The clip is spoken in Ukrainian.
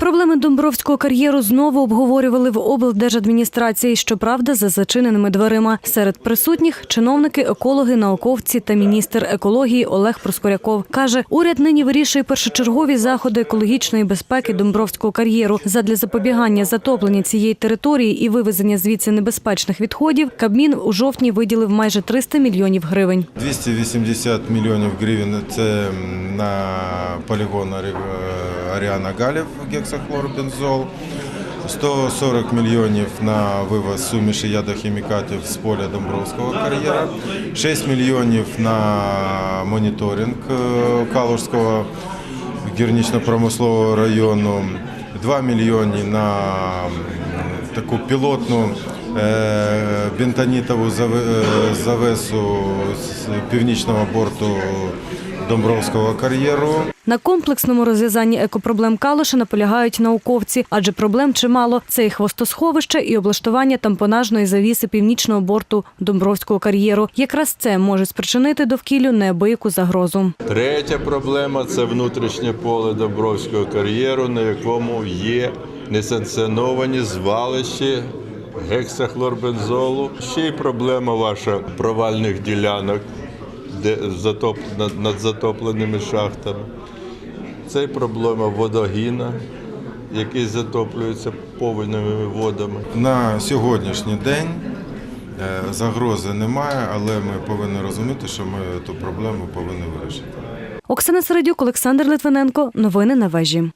Проблеми Домбровського кар'єру знову обговорювали в облдержадміністрації, щоправда, за зачиненими дверима. Серед присутніх чиновники, екологи, науковці та міністр екології Олег Проскоряков каже, уряд нині вирішує першочергові заходи екологічної безпеки Домбровського кар'єру. Задля запобігання затоплення цієї території і вивезення звідси небезпечних відходів. Кабмін у жовтні виділив майже 300 мільйонів гривень. 280 мільйонів гривень це на полігон Арі- е, Аріана Галів гексахлорбензол. 140 мільйонів на вивоз суміші ядохімікатів з поля Домбровського кар'єра, 6 мільйонів на моніторинг е, Калужського гірнично-промислового району, 2 мільйони на таку пілотну бентонітову заве- е, завесу з північного борту Домбровського кар'єру. На комплексному розв'язанні екопроблем Калуша наполягають науковці, адже проблем чимало. Це і хвостосховище, і облаштування тампонажної завіси північного борту Домбровського кар'єру. Якраз це може спричинити довкіллю неабияку загрозу. Третя проблема це внутрішнє поле Добровського кар'єру, на якому є несанкціоновані звалищі гексахлорбензолу. Ще й проблема ваша провальних ділянок де затоп, над, над затопленими шахтами. Це й проблема водогіна, який затоплюється повільними водами. На сьогоднішній день е, загрози немає, але ми повинні розуміти, що ми ту проблему повинні вирішити. Оксана Середюк, Олександр Литвиненко. Новини на вежі.